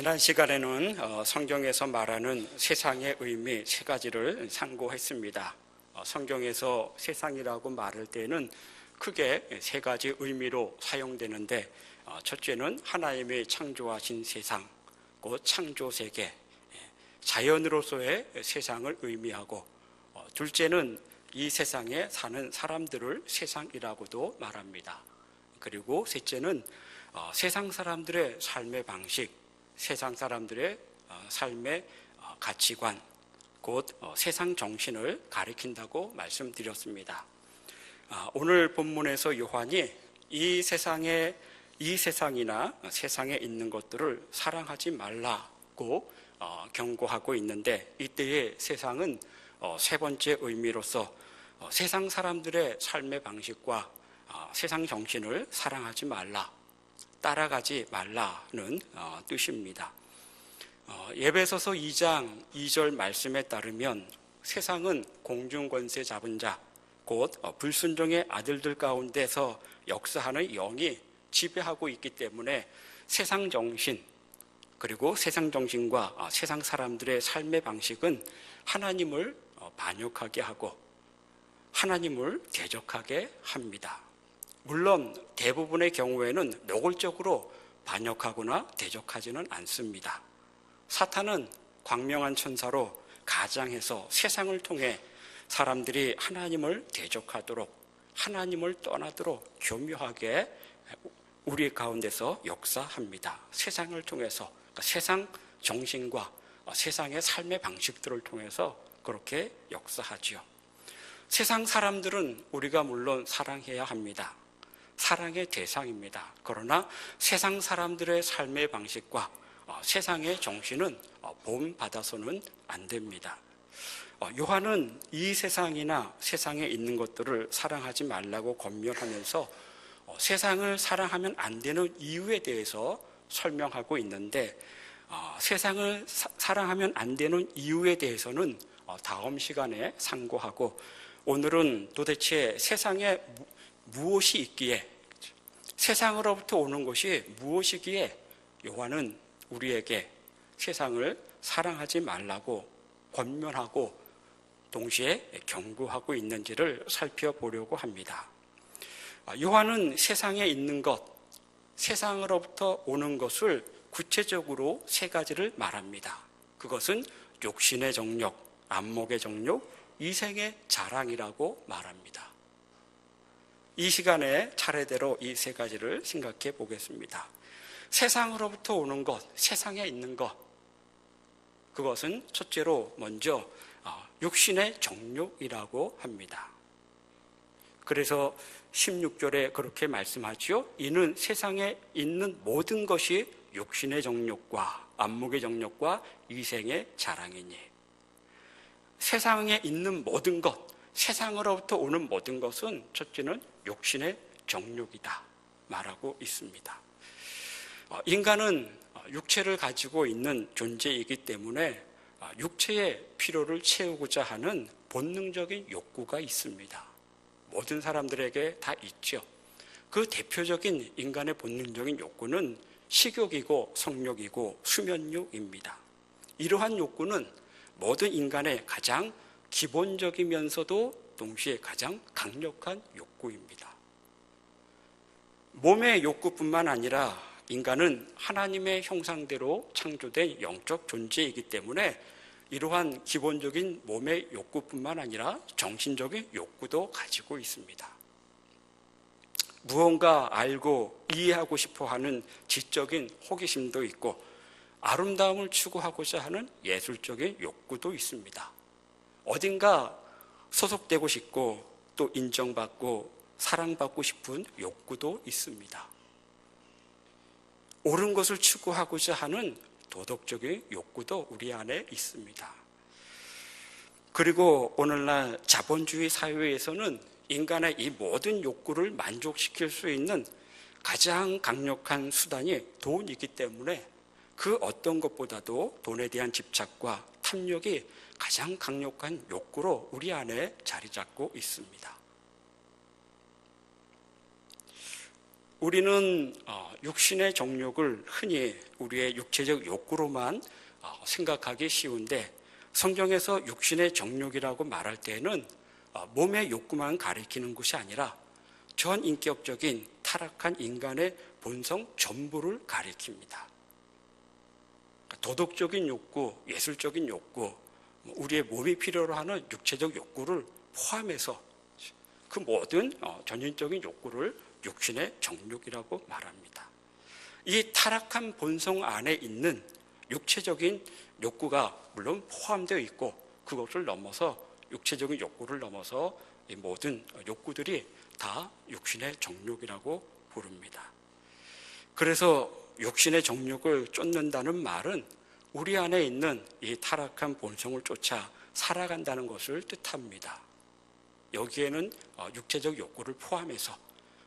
지난 시간에는 어, 성경에서 말하는 세상의 의미 세 가지를 상고했습니다. 어, 성경에서 세상이라고 말할 때는 크게 세 가지 의미로 사용되는데 어, 첫째는 하나님의 창조하신 세상, 곧 창조 세계, 예, 자연으로서의 세상을 의미하고 어, 둘째는 이 세상에 사는 사람들을 세상이라고도 말합니다. 그리고 셋째는 어, 세상 사람들의 삶의 방식, 세상 사람들의 어, 삶의 어, 가치관, 곧 어, 세상 정신을 가리킨다고 말씀드렸습니다. 아, 오늘 본문에서 요한이 이 세상에 이 세상이나 세상에 있는 것들을 사랑하지 말라고 어, 경고하고 있는데 이때의 세상은 어, 세 번째 의미로서 어, 세상 사람들의 삶의 방식과 어, 세상 정신을 사랑하지 말라, 따라가지 말라는 어, 뜻입니다. 어, 예배서서 2장 2절 말씀에 따르면 세상은 공중권세 잡은 자, 곧 어, 불순종의 아들들 가운데서 역사하는 영이 지배하고 있기 때문에 세상 정신, 그리고 세상 정신과 어, 세상 사람들의 삶의 방식은 하나님을 어, 반역하게 하고 하나님을 대적하게 합니다. 물론 대부분의 경우에는 노골적으로 반역하거나 대적하지는 않습니다. 사탄은 광명한 천사로 가장해서 세상을 통해 사람들이 하나님을 대적하도록 하나님을 떠나도록 교묘하게 우리 가운데서 역사합니다. 세상을 통해서 그러니까 세상 정신과 세상의 삶의 방식들을 통해서 그렇게 역사하지요. 세상 사람들은 우리가 물론 사랑해야 합니다. 사랑의 대상입니다. 그러나 세상 사람들의 삶의 방식과 어, 세상의 정신은 어, 본받아서는 안 됩니다. 어, 요한은 이 세상이나 세상에 있는 것들을 사랑하지 말라고 권면하면서 어, 세상을 사랑하면 안 되는 이유에 대해서 설명하고 있는데 어, 세상을 사, 사랑하면 안 되는 이유에 대해서는 어, 다음 시간에 상고하고 오늘은 도대체 세상에 무, 무엇이 있기에 세상으로부터 오는 것이 무엇이기에 요한은 우리에게 세상을 사랑하지 말라고 권면하고 동시에 경고하고 있는지를 살펴보려고 합니다. 아, 요한은 세상에 있는 것, 세상으로부터 오는 것을 구체적으로 세 가지를 말합니다. 그것은 욕신의 정욕, 안목의 정욕, 이생의 자랑이라고 말합니다. 이 시간에 차례대로 이 세 가지를 생각해 보겠습니다. 세상으로부터 오는 것, 세상에 있는 것. 그것은 첫째로 먼저 아, 육신의 정욕이라고 합니다. 그래서 16절에 그렇게 말씀하지요. 이는 세상에 있는 모든 것이 육신의 정욕과 안목의 정욕과 이생의 자랑이니. 세상에 있는 모든 것, 세상으로부터 오는 모든 것은 첫째는 욕신의 정욕이다. 말하고 있습니다. 어, 인간은 육체를 가지고 있는 존재이기 때문에 어, 육체의 필요를 채우고자 하는 본능적인 욕구가 있습니다. 모든 사람들에게 다 있죠. 그 대표적인 인간의 본능적인 욕구는 식욕이고 성욕이고 수면욕입니다. 이러한 욕구는 모든 인간의 가장 기본적이면서도 동시에 가장 강력한 욕구입니다. 몸의 욕구뿐만 아니라 인간은 하나님의 형상대로 창조된 영적 존재이기 때문에 이러한 기본적인 몸의 욕구뿐만 아니라 정신적인 욕구도 가지고 있습니다. 무언가 알고 이해하고 싶어 하는 지적인 호기심도 있고 아름다움을 추구하고자 하는 예술적인 욕구도 있습니다. 어딘가 소속되고 싶고 또 인정받고 사랑받고 싶은 욕구도 있습니다. 옳은 것을 추구하고자 하는 도덕적인 욕구도 우리 안에 있습니다. 그리고 오늘날 자본주의 사회에서는 인간의 이 모든 욕구를 만족시킬 수 있는 가장 강력한 수단이 돈이기 때문에 그 어떤 것보다도 돈에 대한 집착과 탐욕이 가장 강력한 욕구로 우리 안에 자리 잡고 있습니다. 우리는 어, 육신의 정욕을 흔히 우리의 육체적 욕구로만 어, 생각하기 쉬운데 성경에서 육신의 정욕이라고 말할 때는 어, 몸의 욕구만 가리키는 것이 아니라 전 인격적인 타락한 인간의 본성 전부를 가리킵니다. 그러니까 도덕적인 욕구, 예술적인 욕구, 우리의 몸이 필요로 하는 육체적 욕구를 포함해서 그 모든 어, 전인적인 욕구를 육신의 정욕이라고 말합니다. 이 타락한 본성 안에 있는 육체적인 욕구가 물론 포함되어 있고 그것을 넘어서 육체적인 욕구를 넘어서 이 모든 욕구들이 다 육신의 정욕이라고 부릅니다. 그래서 육신의 정욕을 쫓는다는 말은 우리 안에 있는 이 타락한 본성을 쫓아 살아간다는 것을 뜻합니다. 여기에는 어, 육체적 욕구를 포함해서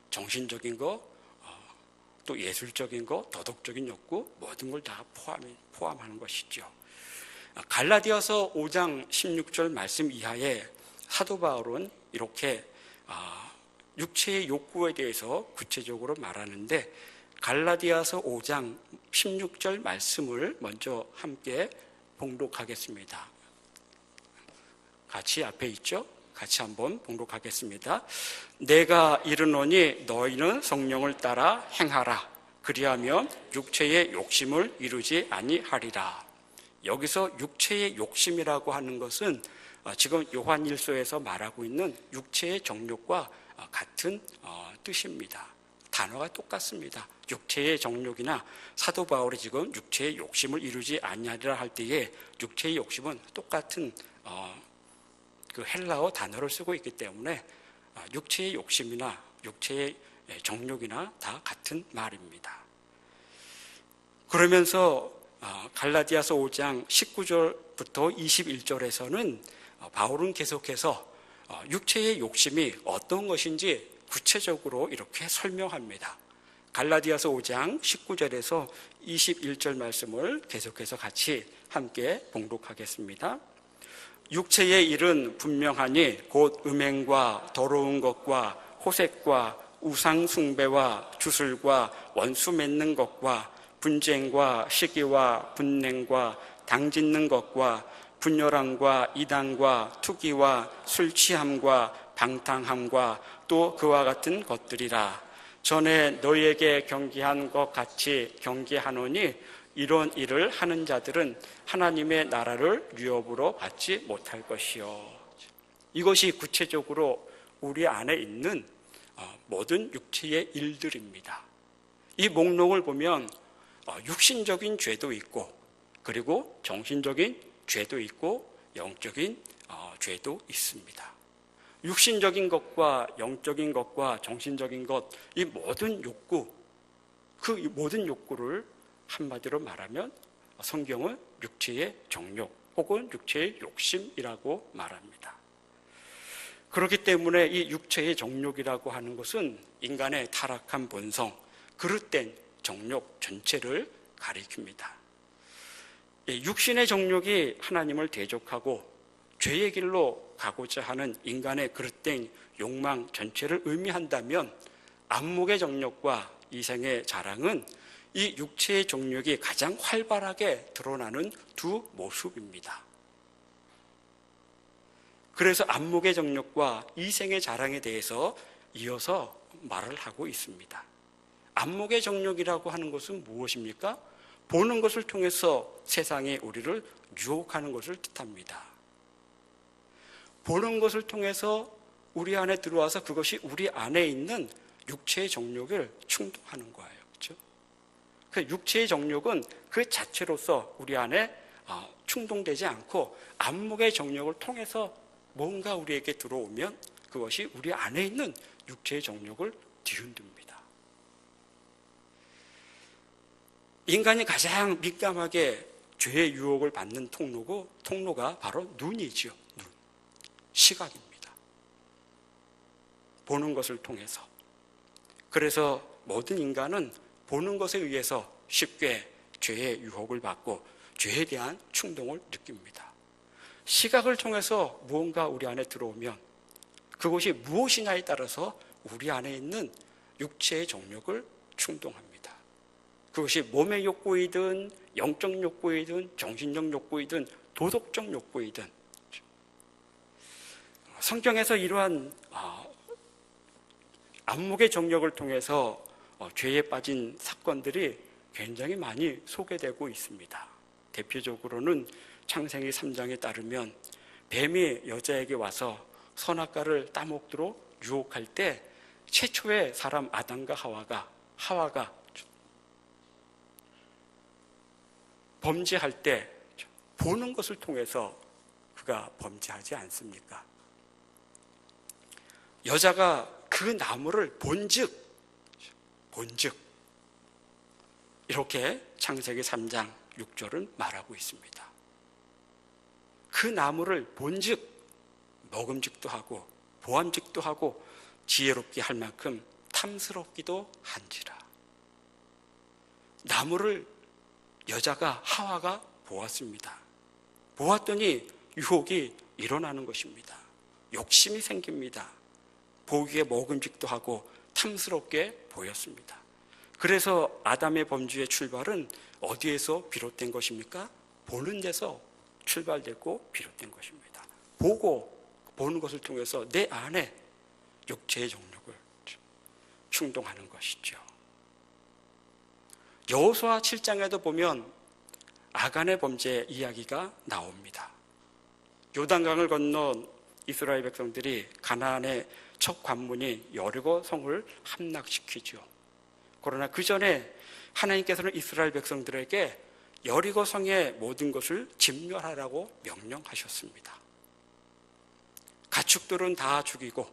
정신적인 거, 어, 또 예술적인 거, 도덕적인 욕구 모든 걸 다 포함하는 것이죠. 어, 갈라디아서 5장 16절 말씀 이하에 사도 바울은 이렇게 육체의 욕구에 대해서 구체적으로 말하는데 갈라디아서 5장 16절 말씀을 먼저 함께 봉독하겠습니다. 같이 앞에 있죠? 같이 한번 봉독하겠습니다. 내가 이르노니 너희는 성령을 따라 행하라. 그리하면 육체의 욕심을 이루지 아니하리라. 여기서 육체의 욕심이라고 하는 것은 어, 지금 요한일서에서 말하고 있는 육체의 정욕과 어, 같은 어, 뜻입니다. 단어가 똑같습니다. 육체의 정욕이나 사도 바울이 지금 육체의 욕심을 이루지 아니하리라 할 때에 육체의 욕심은 똑같은 그 헬라어 단어를 쓰고 있기 때문에 육체의 욕심이나 육체의 정욕이나 다 같은 말입니다. 그러면서 갈라디아서 5장 19절부터 21절에서는 바울은 계속해서 육체의 욕심이 어떤 것인지 구체적으로 이렇게 설명합니다. 갈라디아서 5장 19절에서 21절 말씀을 계속해서 같이 함께 봉독하겠습니다. 육체의 일은 분명하니 곧 음행과 더러운 것과 호색과 우상 숭배와 주술과 원수 맺는 것과 분쟁과 시기와 분냉과 당짓는 것과 분열함과 이단과 투기와 술 취함과 방탕함과 또 그와 같은 것들이라 전에 너희에게 경계한 것 같이 경계하노니 이런 일을 하는 자들은 하나님의 나라를 유업으로 받지 못할 것이요. 이것이 구체적으로 우리 안에 있는 어, 모든 육체의 일들입니다. 이 목록을 보면 어, 육신적인 죄도 있고 그리고 정신적인 죄도 있고 영적인 어, 죄도 있습니다. 육신적인 것과 영적인 것과 정신적인 것, 이 모든 욕구, 그 모든 욕구를 한마디로 말하면 성경은 육체의 정욕 혹은 육체의 욕심이라고 말합니다. 그렇기 때문에 이 육체의 정욕이라고 하는 것은 인간의 타락한 본성, 그릇된 정욕 전체를 가리킵니다. 육신의 정욕이 하나님을 대적하고 죄의 길로 가고자 하는 인간의 그릇된 욕망 전체를 의미한다면 안목의 정욕과 이생의 자랑은 이 육체의 정욕이 가장 활발하게 드러나는 두 모습입니다. 그래서 안목의 정욕과 이생의 자랑에 대해서 이어서 말을 하고 있습니다. 안목의 정욕이라고 하는 것은 무엇입니까? 보는 것을 통해서 세상에 우리를 유혹하는 것을 뜻합니다. 보는 것을 통해서 우리 안에 들어와서 그것이 우리 안에 있는 육체의 정욕을 충동하는 거예요. 그 육체의 정욕은 그 자체로서 우리 안에 어, 충동되지 않고 안목의 정욕을 통해서 뭔가 우리에게 들어오면 그것이 우리 안에 있는 육체의 정욕을 뒤흔듭니다. 인간이 가장 민감하게 죄의 유혹을 받는 통로고 통로가 바로 눈이지요. 눈. 시각입니다. 보는 것을 통해서. 그래서 모든 인간은 보는 것에 의해서 쉽게 죄의 유혹을 받고 죄에 대한 충동을 느낍니다. 시각을 통해서 무언가 우리 안에 들어오면 그것이 무엇이냐에 따라서 우리 안에 있는 육체의 정욕을 충동합니다. 그것이 몸의 욕구이든 영적 욕구이든 정신적 욕구이든 도덕적 욕구이든 성경에서 이러한 아, 안목의 정력을 통해서 어, 죄에 빠진 사건들이 굉장히 많이 소개되고 있습니다. 대표적으로는 창세기 3장에 따르면 뱀이 여자에게 와서 선악과를 따먹도록 유혹할 때 최초의 사람 아담과 하와가 하와가 범죄할 때 보는 것을 통해서 그가 범죄하지 않습니까? 여자가 그 나무를 본즉 본즉 이렇게 창세기 3장 6절은 말하고 있습니다. 그 나무를 본즉 먹음직도 하고 보암직도 하고 지혜롭게 할 만큼 탐스럽기도 한지라. 나무를 여자가 하와가 보았습니다. 보았더니 유혹이 일어나는 것입니다. 욕심이 생깁니다. 보기에 먹음직도 하고 탐스럽게 보였습니다. 그래서 아담의 범죄의 출발은 어디에서 비롯된 것입니까? 보는 데서 출발됐고 비롯된 것입니다. 보고 보는 것을 통해서 내 안에 육체의 정력을 충동하는 것이죠. 여호수아 7장에도 보면 아간의 범죄 이야기가 나옵니다. 요단강을 건너 이스라엘 백성들이 가나안의 첫 관문이 여리고 성을 함락시키죠. 그러나 그 전에 하나님께서는 이스라엘 백성들에게 여리고 성의 모든 것을 진멸하라고 명령하셨습니다. 가축들은 다 죽이고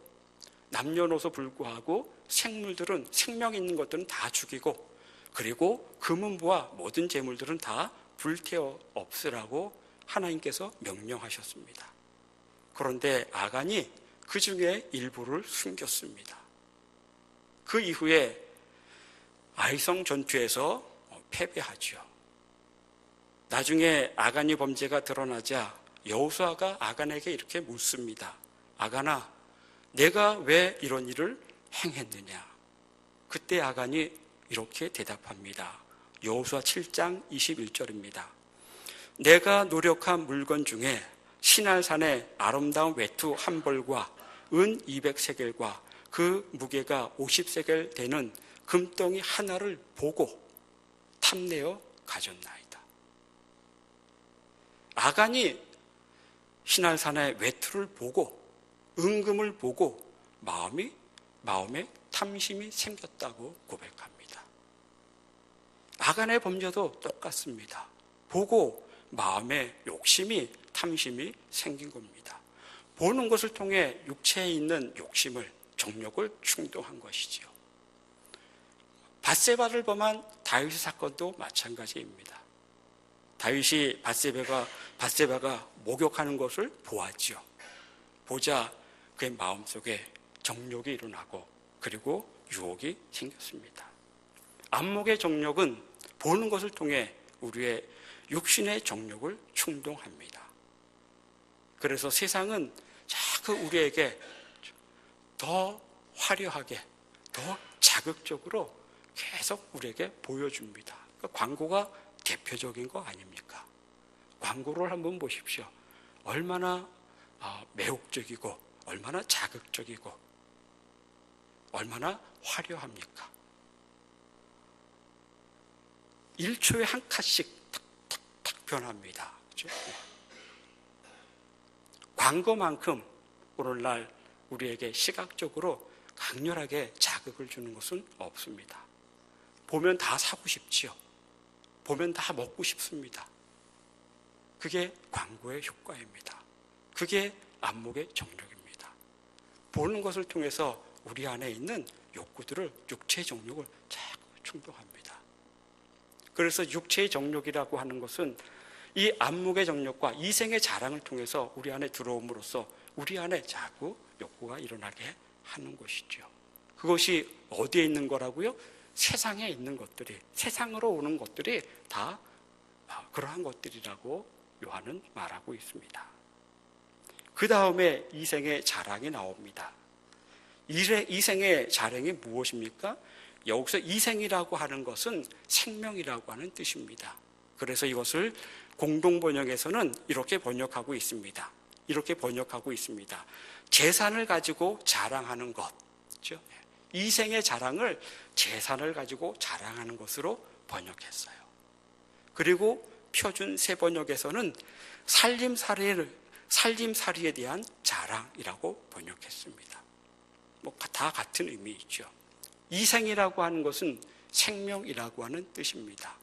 남녀노소 불구하고 생물들은 생명 있는 것들은 다 죽이고 그리고 금은부와 모든 재물들은 다 불태워 없으라고 하나님께서 명령하셨습니다. 그런데 아간이 그 중에 일부를 숨겼습니다. 그 이후에 아이성 전투에서 패배하죠. 나중에 아간이 범죄가 드러나자 여호수아가 아간에게 이렇게 묻습니다. 아간아, 내가 왜 이런 일을 행했느냐? 그때 아간이 이렇게 대답합니다. 여호수아 7장 21절입니다. 내가 노력한 물건 중에 신할산의 아름다운 외투 한 벌과 은 200세겔과 그 무게가 50세겔 되는 금덩이 하나를 보고 탐내어 가졌나이다. 아간이 신할산의 외투를 보고 은금을 보고 마음이 마음에 탐심이 생겼다고 고백합니다. 아간의 범죄도 똑같습니다. 보고 마음에 욕심이 탐심이 생긴 겁니다. 보는 것을 통해 육체에 있는 욕심을 정욕을 충동한 것이지요. 바세바를 범한 다윗 사건도 마찬가지입니다. 다윗이 바세바가 바세바가 목욕하는 것을 보았지요. 보자 그의 마음속에 정욕이 일어나고 그리고 유혹이 생겼습니다. 안목의 정욕은 보는 것을 통해 우리의 육신의 정욕을 충동합니다. 그래서 세상은 자꾸 우리에게 더 화려하게, 더 자극적으로 계속 우리에게 보여줍니다. 그러니까 광고가 대표적인 거 아닙니까? 광고를 한번 보십시오. 얼마나 아, 매혹적이고, 얼마나 자극적이고, 얼마나 화려합니까? 1초에 한 칸씩 탁탁탁 변합니다. 그렇죠? 광고만큼 오늘날 우리에게 시각적으로 강렬하게 자극을 주는 것은 없습니다. 보면 다 사고 싶지요. 보면 다 먹고 싶습니다. 그게 광고의 효과입니다. 그게 안목의 정력입니다. 보는 것을 통해서 우리 안에 있는 욕구들을 육체의 정욕을 자꾸 충동합니다. 그래서 육체의 정욕이라고 하는 것은 이 안목의 정욕과 이생의 자랑을 통해서 우리 안에 들어옴으로써 우리 안에 자꾸 욕구가 일어나게 하는 것이죠. 그것이 어디에 있는 거라고요? 세상에 있는 것들이, 세상으로 오는 것들이 다 그러한 것들이라고 요한은 말하고 있습니다. 그 다음에 이생의 자랑이 나옵니다. 이생의 자랑이 무엇입니까? 여기서 이생이라고 하는 것은 생명이라고 하는 뜻입니다. 그래서 이것을 공동 번역에서는 이렇게 번역하고 있습니다. 이렇게 번역하고 있습니다. 재산을 가지고 자랑하는 것. 그죠? 이생의 자랑을 재산을 가지고 자랑하는 것으로 번역했어요. 그리고 표준 세 번역에서는 살림살이를 살림살이에 대한 자랑이라고 번역했습니다. 뭐 다 같은 의미이죠. 이생이라고 하는 것은 생명이라고 하는 뜻입니다.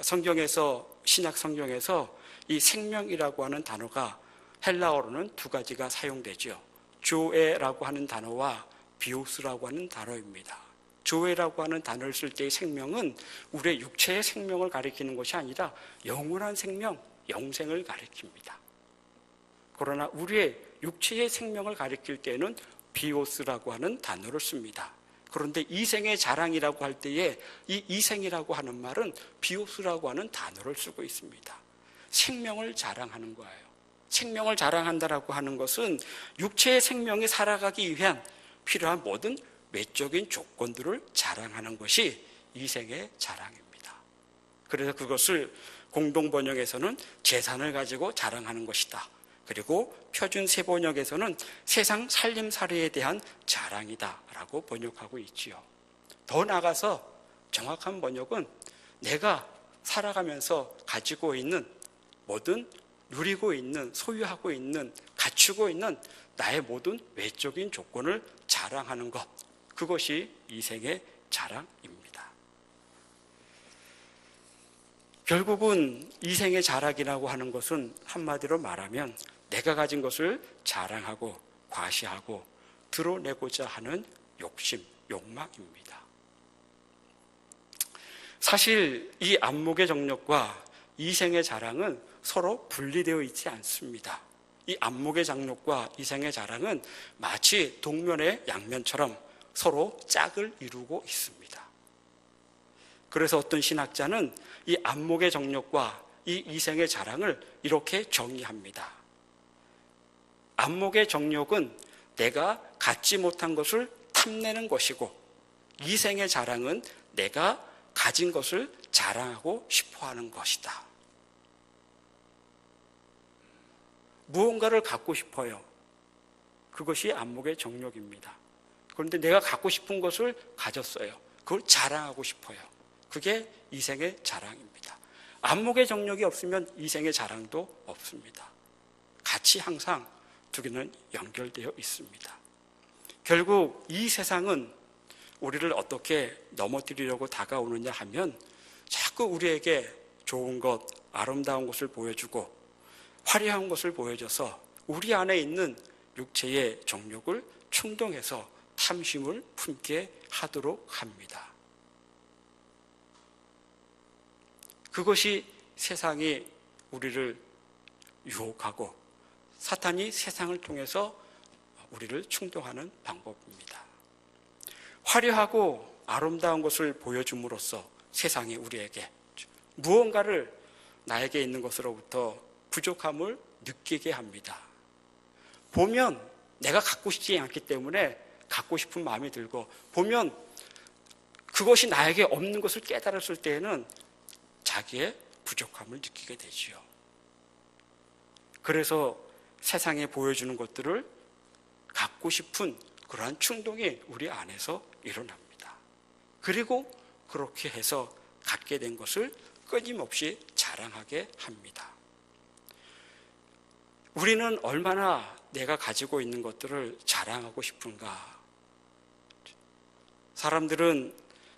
성경에서 신약 성경에서 이 생명이라고 하는 단어가 헬라어로는 두 가지가 사용되죠. 조에라고 하는 단어와 비오스라고 하는 단어입니다. 조에라고 하는 단어를 쓸 때의 생명은 우리의 육체의 생명을 가리키는 것이 아니라 영원한 생명, 영생을 가리킵니다. 그러나 우리의 육체의 생명을 가리킬 때는 비오스라고 하는 단어를 씁니다. 그런데 이생의 자랑이라고 할 때에 이 이생이라고 하는 말은 비오스라고 하는 단어를 쓰고 있습니다. 생명을 자랑하는 거예요. 생명을 자랑한다라고 하는 것은 육체의 생명이 살아가기 위한 필요한 모든 외적인 조건들을 자랑하는 것이 이생의 자랑입니다. 그래서 그것을 공동 번역에서는 재산을 가지고 자랑하는 것이다. 그리고 표준 세 번역에서는 세상 살림살이에 대한 자랑이다라고 번역하고 있지요. 더 나아가서 정확한 번역은 내가 살아가면서 가지고 있는 모든 누리고 있는 소유하고 있는 갖추고 있는 나의 모든 외적인 조건을 자랑하는 것 그것이 이생의 자랑입니다. 결국은 이생의 자랑이라고 하는 것은 한마디로 말하면 내가 가진 것을 자랑하고 과시하고 드러내고자 하는 욕심, 욕망입니다. 사실 이 안목의 정력과 이생의 자랑은 서로 분리되어 있지 않습니다. 이 안목의 장력과 이생의 자랑은 마치 동면의 양면처럼 서로 짝을 이루고 있습니다. 그래서 어떤 신학자는 이 안목의 정력과 이 이생의 자랑을 이렇게 정의합니다. 안목의 정력은 내가 갖지 못한 것을 탐내는 것이고 이생의 자랑은 내가 가진 것을 자랑하고 싶어 하는 것이다. 무언가를 갖고 싶어요. 그것이 안목의 정력입니다. 그런데 내가 갖고 싶은 것을 가졌어요. 그걸 자랑하고 싶어요. 그게 이생의 자랑입니다. 안목의 정력이 없으면 이생의 자랑도 없습니다. 같이 항상 두 개는 연결되어 있습니다. 결국 이 세상은 우리를 어떻게 넘어뜨리려고 다가오느냐 하면 자꾸 우리에게 좋은 것, 아름다운 것을 보여주고 화려한 것을 보여줘서 우리 안에 있는 육체의 정욕을 충동해서 탐심을 품게 하도록 합니다. 그것이 세상이 우리를 유혹하고 사탄이 세상을 통해서 우리를 충동하는 방법입니다. 화려하고 아름다운 것을 보여줌으로써 세상이 우리에게 무언가를 나에게 있는 것으로부터 부족함을 느끼게 합니다. 보면 내가 갖고 싶지 않기 때문에 갖고 싶은 마음이 들고 보면 그것이 나에게 없는 것을 깨달았을 때에는 자기의 부족함을 느끼게 되지요. 그래서 세상에 보여주는 것들을 갖고 싶은 그러한 충동이 우리 안에서 일어납니다. 그리고 그렇게 해서 갖게 된 것을 끊임없이 자랑하게 합니다. 우리는 얼마나 내가 가지고 있는 것들을 자랑하고 싶은가? 사람들은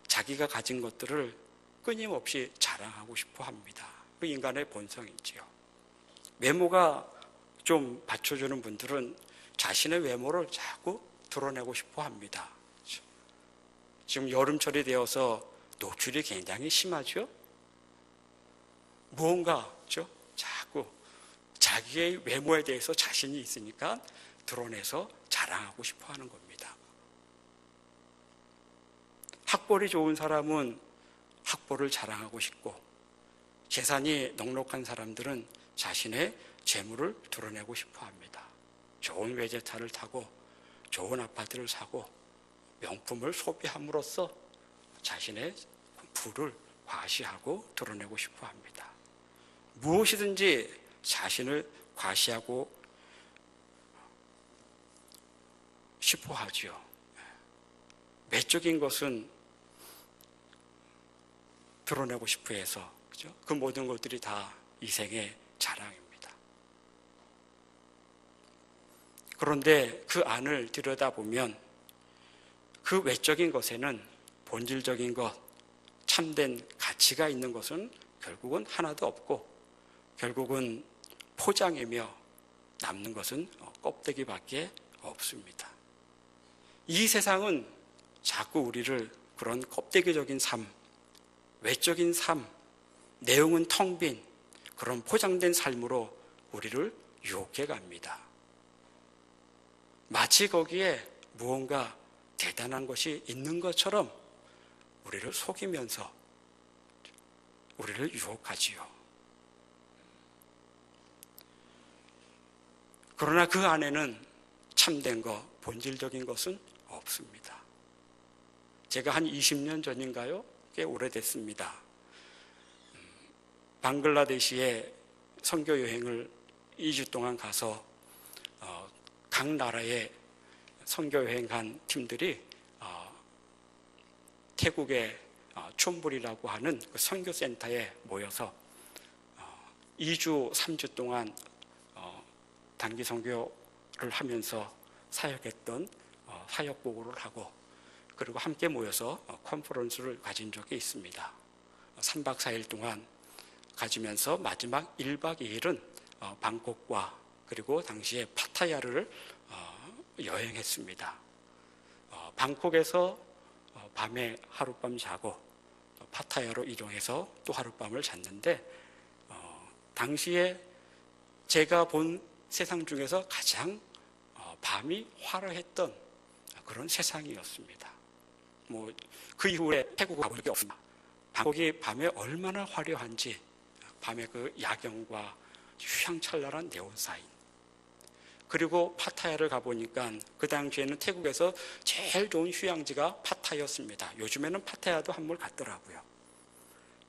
자기가 가진 것들을 끊임없이 자랑하고 싶어 합니다. 그 인간의 본성이지요. 외모가 좀 받쳐주는 분들은 자신의 외모를 자꾸 드러내고 싶어 합니다. 지금 여름철이 되어서 노출이 굉장히 심하죠? 무언가 죠? 자꾸 자기의 외모에 대해서 자신이 있으니까 드러내서 자랑하고 싶어 하는 겁니다. 학벌이 좋은 사람은 학벌을 자랑하고 싶고 재산이 넉넉한 사람들은 자신의 재물을 드러내고 싶어 합니다. 좋은 외제차를 타고 좋은 아파트를 사고 명품을 소비함으로써 자신의 부를 과시하고 드러내고 싶어 합니다. 무엇이든지 자신을 과시하고 싶어 하지요. 외적인 것은 드러내고 싶어 해서 그죠? 그 모든 것들이 다 이생의 자랑입니다. 그런데 그 안을 들여다보면 그 외적인 것에는 본질적인 것, 참된 가치가 있는 것은 결국은 하나도 없고 결국은 포장이며 남는 것은 껍데기밖에 없습니다. 이 세상은 자꾸 우리를 그런 껍데기적인 삶, 외적인 삶, 내용은 텅 빈 그런 포장된 삶으로 우리를 유혹해 갑니다. 마치 거기에 무언가 대단한 것이 있는 것처럼 우리를 속이면서 우리를 유혹하지요. 그러나 그 안에는 참된 것, 본질적인 것은 없습니다. 제가 한 20년 전인가요? 꽤 오래됐습니다. 음, 방글라데시에 선교 여행을 2주 동안 가서 어, 각 나라의 선교 여행 간 팀들이 어, 태국의 어, 촌불이라고 하는 그 선교 센터에 모여서 2주, 3주 동안 단기 선교를 하면서 사역했던 사역 보고를 하고 그리고 함께 모여서 컨퍼런스를 가진 적이 있습니다. 3박 4일 동안 가지면서 마지막 1박 2일은 방콕과 그리고 당시에 파타야를 여행했습니다. 방콕에서 밤에 하룻밤 자고 파타야로 이동해서 또 하룻밤을 잤는데 당시에 제가 본 세상 중에서 가장 밤이 화려했던 그런 세상이었습니다. 뭐 그 이후에 태국 가본 적이 없습니다. 방콕이 밤에 얼마나 화려한지 밤의 그 야경과 휘황찬란한 네온사인 그리고 파타야를 가보니까 그 당시에는 태국에서 제일 좋은 휴양지가 파타야였습니다. 요즘에는 파타야도 한물 갔더라고요.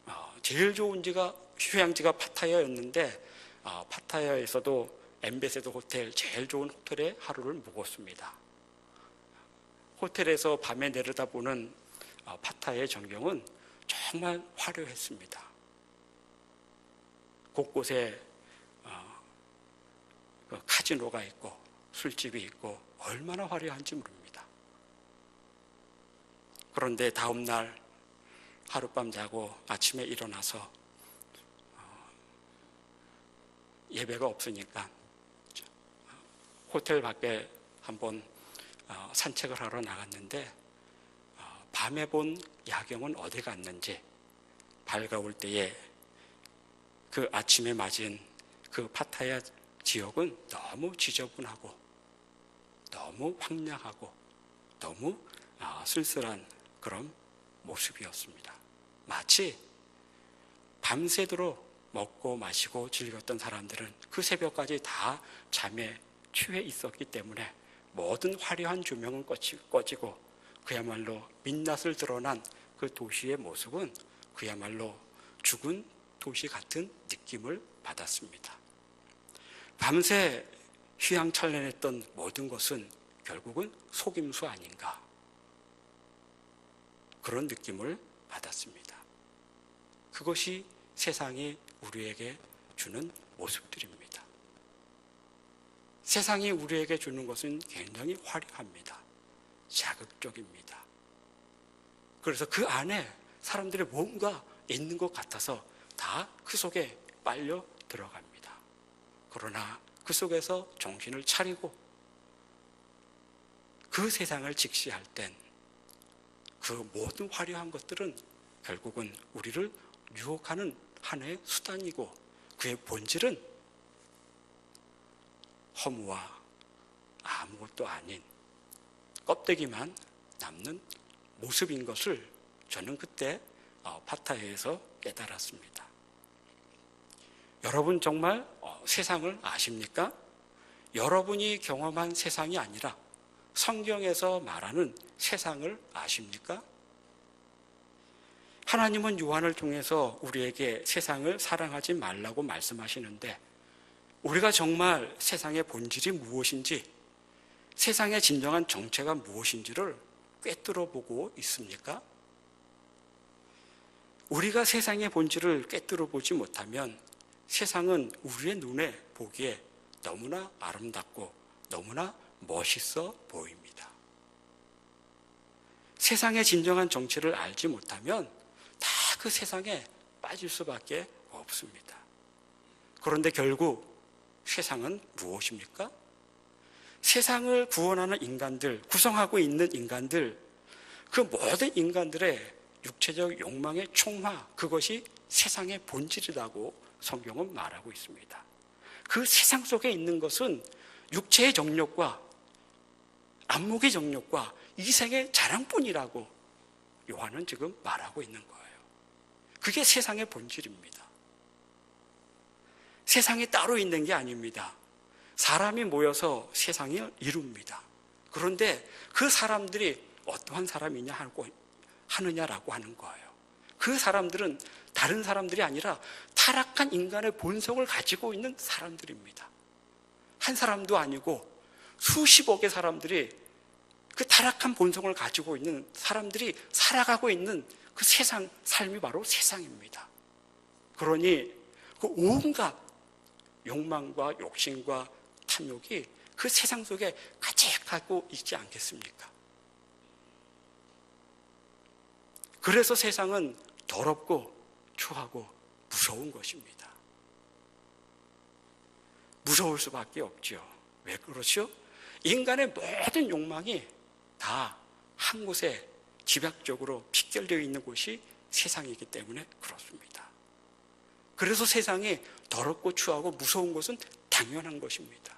어, 제일 좋은 지가 휴양지가 파타야였는데 어, 파타야에서도 엠베세더 호텔 제일 좋은 호텔에 하루를 묵었습니다. 호텔에서 밤에 내려다보는 어, 파타야의 전경은 정말 화려했습니다. 곳곳에 카지노가 있고 술집이 있고 얼마나 화려한지 모릅니다. 그런데 다음 날 하룻밤 자고 아침에 일어나서 어, 예배가 없으니까 호텔 밖에 한번 어, 산책을 하러 나갔는데 어, 밤에 본 야경은 어디 갔는지 밝아올 때에 그 아침에 맞은 그 파타야 지역은 너무 지저분하고 너무 황량하고 너무 어, 쓸쓸한 그런 모습이었습니다. 마치 밤새도록 먹고 마시고 즐겼던 사람들은 그 새벽까지 다 잠에 취해 있었기 때문에 모든 화려한 조명은 꺼지고 그야말로 민낯을 드러난 그 도시의 모습은 그야말로 죽은 도시 같은 느낌을 받았습니다. 밤새 휘황찬란했던 모든 것은 결국은 속임수 아닌가 그런 느낌을 받았습니다. 그것이 세상이 우리에게 주는 모습들입니다. 세상이 우리에게 주는 것은 굉장히 화려합니다. 자극적입니다. 그래서 그 안에 사람들의 뭔가 있는 것 같아서 다 그 속에 빨려 들어갑니다. 그러나 그 속에서 정신을 차리고 그 세상을 직시할 땐 그 모든 화려한 것들은 결국은 우리를 유혹하는 하나의 수단이고 그의 본질은 허무와 아무것도 아닌 껍데기만 남는 모습인 것을 저는 그때 어, 파타야에서 깨달았습니다. 여러분 정말 어, 세상을 아십니까? 여러분이 경험한 세상이 아니라 성경에서 말하는 세상을 아십니까? 하나님은 요한을 통해서 우리에게 세상을 사랑하지 말라고 말씀하시는데 우리가 정말 세상의 본질이 무엇인지 세상의 진정한 정체가 무엇인지를 꿰뚫어 보고 있습니까? 우리가 세상의 본질을 꿰뚫어 보지 못하면 세상은 우리의 눈에 보기에 너무나 아름답고 너무나 멋있어 보입니다. 세상의 진정한 정체를 알지 못하면 다 그 세상에 빠질 수밖에 없습니다. 그런데 결국 세상은 무엇입니까? 세상을 구원하는 인간들, 구성하고 있는 인간들, 그 모든 인간들의 육체적 욕망의 총화, 그것이 세상의 본질이라고 성경은 말하고 있습니다. 그 세상 속에 있는 것은 육체의 정욕과 안목의 정욕과 이생의 자랑뿐이라고 요한은 지금 말하고 있는 거예요. 그게 세상의 본질입니다. 세상이 따로 있는 게 아닙니다. 사람이 모여서 세상을 이룹니다. 그런데 그 사람들이 어떠한 사람이냐 하고 하느냐라고 하는 거예요. 그 사람들은 다른 사람들이 아니라 타락한 인간의 본성을 가지고 있는 사람들입니다. 한 사람도 아니고 수십억의 사람들이 그 타락한 본성을 가지고 있는 사람들이 살아가고 있는 그 세상, 삶이 바로 세상입니다. 그러니 그 온갖 욕망과 욕심과 탐욕이 그 세상 속에 가득하고 있지 않겠습니까? 그래서 세상은 더럽고 추하고 무서운 것입니다. 무서울 수밖에 없죠. 왜 그렇죠? 인간의 모든 욕망이 다 한 곳에 집약적으로 픽결되어 있는 곳이 세상이기 때문에 그렇습니다. 그래서 세상이 더럽고 추하고 무서운 것은 당연한 것입니다.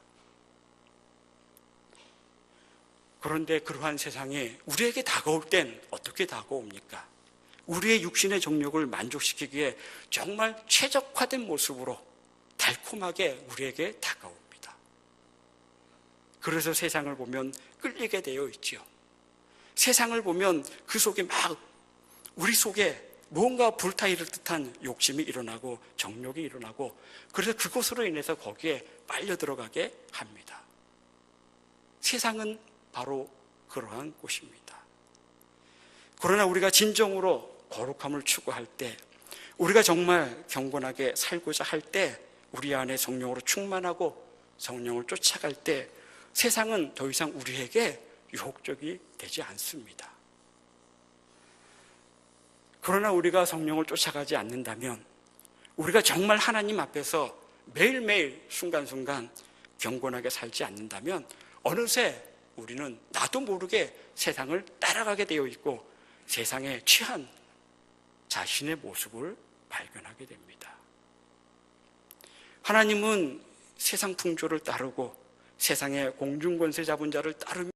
그런데 그러한 세상이 우리에게 다가올 땐 어떻게 다가옵니까? 우리의 육신의 정욕을 만족시키기에 정말 최적화된 모습으로 달콤하게 우리에게 다가옵니다. 그래서 세상을 보면 끌리게 되어 있지요. 세상을 보면 그 속에 막 우리 속에 뭔가 불타이를 듯한 욕심이 일어나고 정욕이 일어나고 그래서 그것으로 인해서 거기에 빨려 들어가게 합니다. 세상은 바로 그러한 곳입니다. 그러나 우리가 진정으로 거룩함을 추구할 때 우리가 정말 경건하게 살고자 할 때 우리 안에 성령으로 충만하고 성령을 쫓아갈 때 세상은 더 이상 우리에게 유혹적이 되지 않습니다. 그러나 우리가 성령을 쫓아가지 않는다면 우리가 정말 하나님 앞에서 매일매일 순간순간 경건하게 살지 않는다면 어느새 우리는 나도 모르게 세상을 따라가게 되어 있고 세상에 취한 자신의 모습을 발견하게 됩니다. 하나님은 세상 풍조를 따르고 세상의 공중권세 잡은 자를 따르며